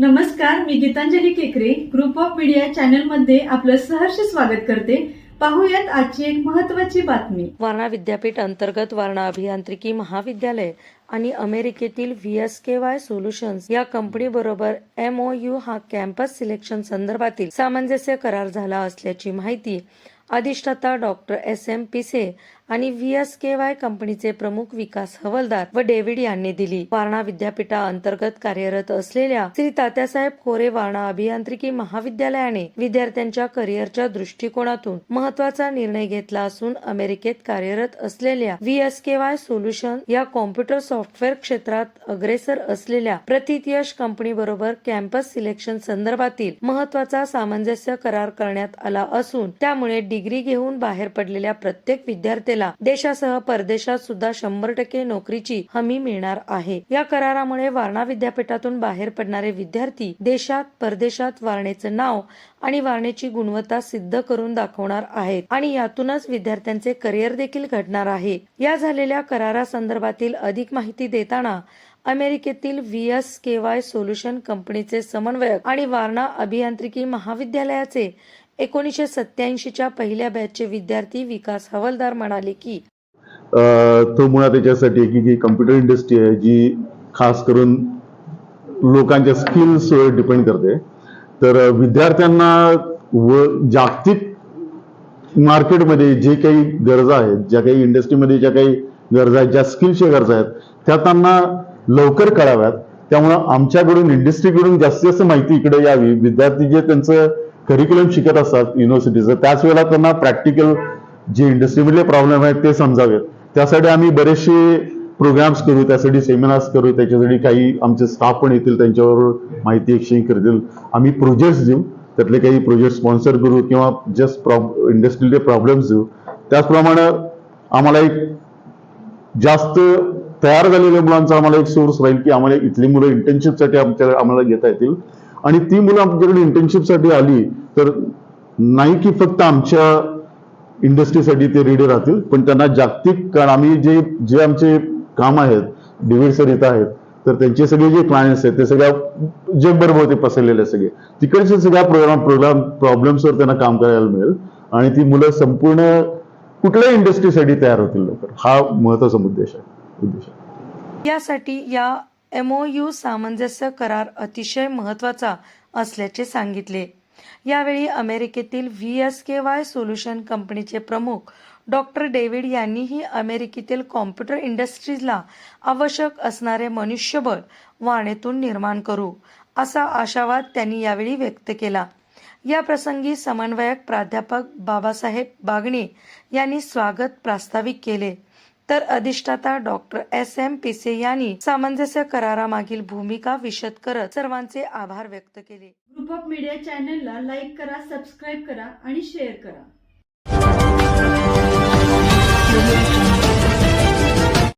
नमस्कार मी गीतांजली केकरे. Group of media चॅनलमध्ये आपलं सहर्ष स्वागत करते. पाहूयात आजची एक महत्वाची बातमी. वारणा विद्यापीठ अंतर्गत वारणा अभियांत्रिकी महाविद्यालय आणि अमेरिकेतील V S K Y solutions या कंपनीबरोबर एम ओ यू हा कॅम्पस सिलेक्शन संदर्भातील सामंजस्य करार झाला असल्याची माहिती अधिष्ठाता डॉक्टर एस एम पिसे आणि व्ही एस के वाय कंपनीचे प्रमुख विकास हवलदार व डेव्हिड यांनी दिली. वारणा विद्यापीठा अंतर्गत कार्यरत असलेल्या श्री तात्यासाहेब खोरे वारणा अभियांत्रिकी महाविद्यालयाने विद्यार्थ्यांच्या करिअरच्या दृष्टिकोनातून महत्त्वाचा निर्णय घेतला असून अमेरिकेत कार्यरत असलेल्या V S K Y solution या कॉम्प्युटर सॉफ्टवेअर क्षेत्रात अग्रेसर असलेल्या प्रतितयश कंपनी बरोबर कॅम्पस सिलेक्शन संदर्भातील महत्त्वाचा सामंजस्य करार करण्यात आला असून त्यामुळे डिग्री घेऊन बाहेर पडलेल्या प्रत्येक विद्यार्थ्याला देशासह परदेशात सुद्धा शंभर टक्के नोकरीची हमी मिळणार आहे. या करारामुळे वारणा विद्यापीठातून बाहेर पडणारे विद्यार्थी देशात परदेशात वारणेचं नाव आणि वारणेची गुणवत्ता सिद्ध करून दाखवणार आहेत आणि यातूनच विद्यार्थ्यांचे करिअर देखील घडणार आहे. या झालेल्या करारासंदर्भातील अधिक माहिती देताना अमेरिकेतील V S K Y solution कंपनीचे समन्वयक आणि वारणा अभियांत्रिकी महाविद्यालयाचे एकोणीसशे सत्याऐंशीच्या पहिल्या बॅचचे विद्यार्थी विकास हवलदार म्हणाले की तो मुळात त्याच्यासाठी की जी कम्प्युटर इंडस्ट्री आहे जी खास करून लोकांच्या स्किल्सवर डिपेंड करते. तर विद्यार्थ्यांना व जागतिक मार्केटमध्ये जे काही गरजा आहेत ज्या काही इंडस्ट्रीमध्ये ज्या काही गरजा आहेत ज्या स्किल्सच्या गरजा आहेत त्या त्यांना लवकर कळाव्यात. त्यामुळं आमच्याकडून इंडस्ट्रीकडून जास्तीत जास्त माहिती इकडे यावी. विद्यार्थी जे त्यांचं करिक्युलम शिकत असतात युनिव्हर्सिटीचं त्याच वेळेला त्यांना प्रॅक्टिकल जे इंडस्ट्रीमधले प्रॉब्लेम आहेत ते समजावेत. त्यासाठी आम्ही बरेचसे प्रोग्राम्स करू त्यासाठी सेमिनार्स करू त्याच्यासाठी काही आमचे स्टाफ पण येतील त्यांच्याबरोबर माहिती एक्सचेंज करतील. आम्ही प्रोजेक्ट्स देऊ त्यातले काही प्रोजेक्ट स्पॉन्सर करू किंवा जस्ट प्रॉब इंडस्ट्रीचे प्रॉब्लेम्स देऊ. त्याचप्रमाणे आम्हाला एक जास्त तयार झालेल्या मुलांचा आम्हाला एक सोर्स राहील की आम्हाला इथली मुलं इंटर्नशिपसाठी आमच्या आम्हाला घेता येतील. आणि ती मुलं आमच्याकडे इंटर्नशिपसाठी आली तर नाही की फक्त आमच्या इंडस्ट्रीसाठी ते रेडी राहतील पण त्यांना जागतिक कारण आम्ही जे जे आमचे काम आहेत डिव्हिड सर इथं आहेत तर त्यांचे सगळे जे क्लायंट्स आहेत ते सगळ्या जगभरभर ते पसरलेले सगळे. तिकडचे सगळ्या प्रोग्राम प्रोग्राम प्रॉब्लेम्सवर त्यांना काम करायला मिळेल. आणि ती मुलं संपूर्ण कुठल्याही इंडस्ट्रीसाठी तयार होतील लवकर. हा महत्त्वाचा उद्देश आहे. उद्देश आहे. यासाठी या एमओयू सामंजस्य करार अतिशय महत्त्वाचा असल्याचे सांगितले. यावेळी अमेरिकेतील V S K Y solution कंपनीचे प्रमुख डॉक्टर डेव्हिड यांनीही अमेरिकेतील कॉम्प्युटर इंडस्ट्रीजला आवश्यक असणारे मनुष्यबळ वाणेतून निर्माण करू असा आशावाद त्यांनी यावेळी व्यक्त केला. या प्रसंगी समन्वयक प्राध्यापक बाबासाहेब बागणे यांनी स्वागत प्रास्ताविक केले. तर अधिष्ठाता डॉक्टर एस एम पिसे यांनी सामंजस्य करारामागील भूमिका विशद करत सर्वांचे आभार व्यक्त केले. ग्रुप ऑफ मीडिया चॅनलला लाईक करा सबस्क्राईब करा आणि शेअर करा.